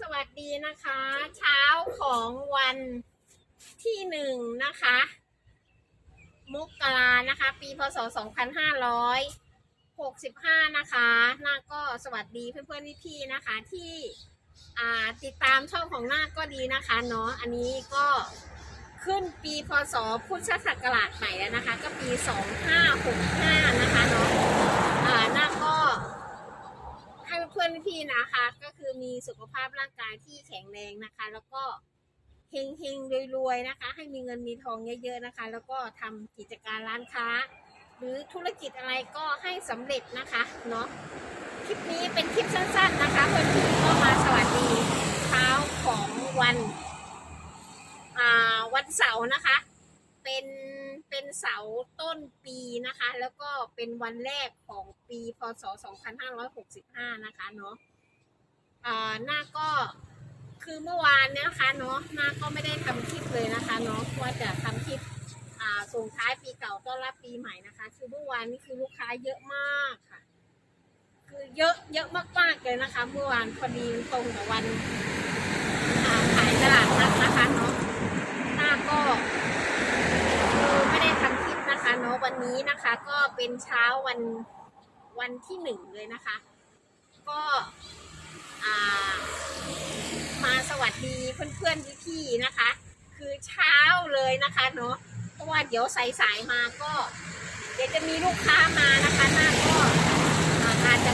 สวัสดีนะคะ เช้าของวันที่หนึ่งนะคะ มกรานะคะ ปีพศ 2565 นะคะน้าก็สวัสดีเพื่อนๆพี่ๆนะคะ ที่ติดตามช่องของหน้าก็ดีนะคะเนาะอันนี้ก็ขึ้นปีพศพุทธศักราชใหม่แล้วนะคะ ก็ปี 2565 นะคะเนาะอ่านา เพื่อนพี่นะคะ ก็คือมีสุขภาพร่างกายที่แข็งแรงนะคะ แล้วก็เฮงเฮงๆรวยๆนะคะ ให้มีเงินมีทองเยอะๆนะคะ แล้วก็ทำกิจการร้านค้า หรือธุรกิจอะไรก็ให้สำเร็จนะคะเนาะคลิปนี้เป็นคลิปสั้น ๆนะคะ เพื่อนพี่ก็มาสวัสดีเช้าของวันอ่าวันเสาร์นะคะ เป็น เป็นเสาต้นปีนะคะ แล้วก็เป็นวันแรกของปีพศ 2565 นะคะเนาะหน้าก็คือเมื่อวานเนี่ยนะคะเนาะหน้าก็ไม่ได้ทำคลิปเลยนะคะเนาะว่าจะทำคลิปส่งท้ายปีเก่าต้อนรับปีใหม่นะคะ คือเมื่อวานนี่คือลูกค้าเยอะมากค่ะ คือเยอะเยอะมากๆเลยนะคะ เมื่อวานพอดีตรงกับวันขายตลาดนัดนะคะเนาะหน้าก็ คือไม่ได้ทำคลิปนะคะ เนาะวันนี้นะคะก็เป็นเช้าวันวันที่หนึ่งเลยนะคะ ก็ามาสวัสดีเพื่อนเพี่ๆนะคะ คือเช้าเลยนะคะเนาะเพราะว่าเดี๋ยวสายๆมาก็ เดี๋ยวจะมีลูกค้ามานะคะหน้าก็อาจจะ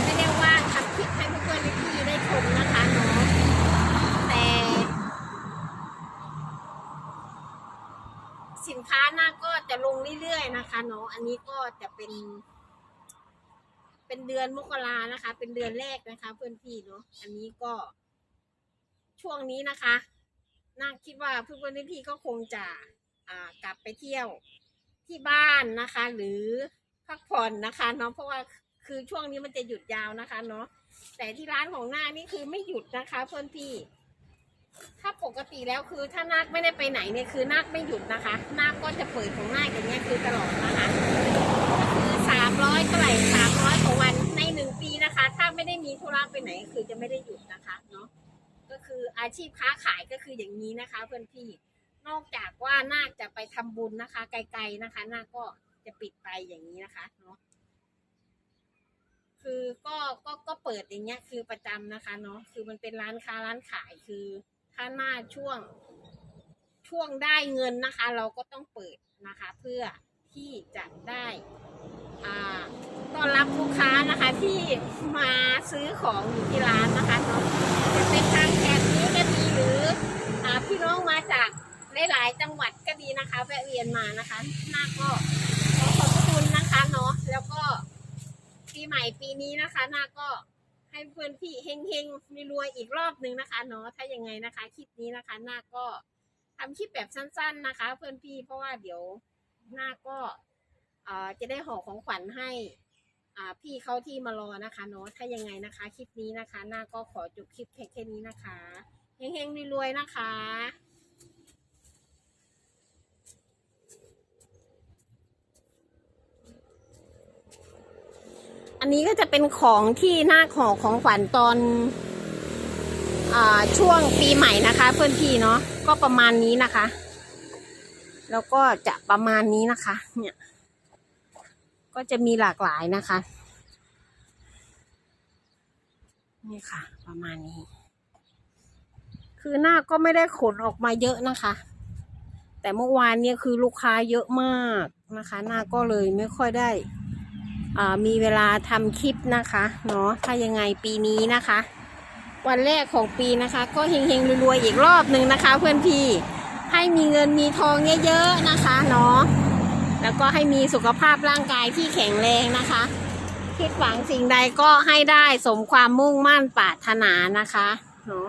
าหน้าก็จะลงเรื่อยๆนะคะเนาะอันนี้ก็จะเป็น เป็นเดือนมกรานะคะ เป็นเดือนแรกนะคะ เพื่อนพี่เนาะอันนี้ก็ ช่วงนี้นะคะน่าคิดว่าเพื่อนๆพี่ก็คงจะอ่ากลับไปเที่ยวที่บ้านนะคะ หรือพักผ่อนนะคะเนาะเพราะว่าคือช่วงนี้มันจะหยุดยาวนะคะ เนาะแต่ที่ร้านของหน้านี่คือไม่หยุดนะคะ เพื่อนพี่ ถ้าปกติแล้วคือถ้านาคไม่ได้ไปไหนเนี่ยคือนาคไม่หยุดนะคะ นาคก็จะเปิดของนาคอย่างเงี้ยคือตลอดนะคะคือสามร้อยเท่าไหร่สามร้อยต่อวันในหนึ่งปีนะคะ ถ้าไม่ได้มีธุระไปไหนคือจะไม่ได้หยุดนะคะเนาะก็คืออาชีพค้าขายก็คืออย่างนี้นะคะ เพื่อนพี่นอกจากว่านาคจะไปทำบุญนะคะ ไกลๆนะคะ นาคก็จะปิดไปอย่างนี้นะคะเนาะคือก็ก็ก็เปิดอย่างเงี้ยคือประจำนะคะเนาะคือมันเป็นร้านค้าร้านขายคือ ถ้าหน้าช่วง ช่วงได้เงินนะคะ เราก็ต้องเปิดนะคะ เพื่อที่จะได้ต้อนรับลูกค้านะคะที่มาซื้อของอยู่ที่ร้านนะคะเนาะจะเป็นทางแถบนี้ก็ดีหรืออพี่น้องมาจากหลายๆจังหวัดก็ดีนะคะแวะเวียนมานะคะหน้าก็ขอขอบคุณนะคะเนาะแล้วก็ปีใหม่ปีนี้นะคะหนาก็ ให้เพื่อนพี่เฮงเฮงมีรวยอีกรอบหนึ่งนะคะเนาะถ้ายังไงนะคะคลิปนี้นะคะหน้าก็ทำคลิปแบบสั้น ๆนะคะ เพื่อนพี่เพราะว่าเดี๋ยวหน้าก็เอ่อจะได้ห่อของขวัญให้อ่าพี่เขาที่มารอนะคะเนาะถ้ายังไงนะคะ คลิปนี้นะคะ หน้าก็ขอจบคลิปแค่แค่นี้นะคะเฮงเฮงๆรวยๆนะคะ อันนี้ก็จะเป็นของที่หน้าของของขวัญตอนอช่วงปีใหม่นะคะ เพื่อนพี่เนาะก็ประมาณนี้นะคะ แล้วก็จะประมาณนี้นะคะ เนี่ย ก็จะมีหลากหลายนะคะ นี่ค่ะ ประมาณนี้ คือหน้าก็ไม่ได้ขนออกมาเยอะนะคะ แต่เมื่อวานเนี่ยคือลูกค้าเยอะมากนะคะ หน้าก็เลยไม่ค่อยได้ มีเวลาทำคลิปนะคะเนาะถ้ายังไงปีนี้นะคะ วันแรกของปีนะคะ ก็เฮงๆรวยๆอีกรอบหนึ่งนะคะ เพื่อนพี่ให้มีเงินมีทองเยอะๆนะคะเนาะแล้วก็ให้มีสุขภาพร่างกายที่แข็งแรงนะคะ คิดหวังสิ่งใดก็ให้ได้สมความมุ่งมั่นปรารถนานะคะเนาะ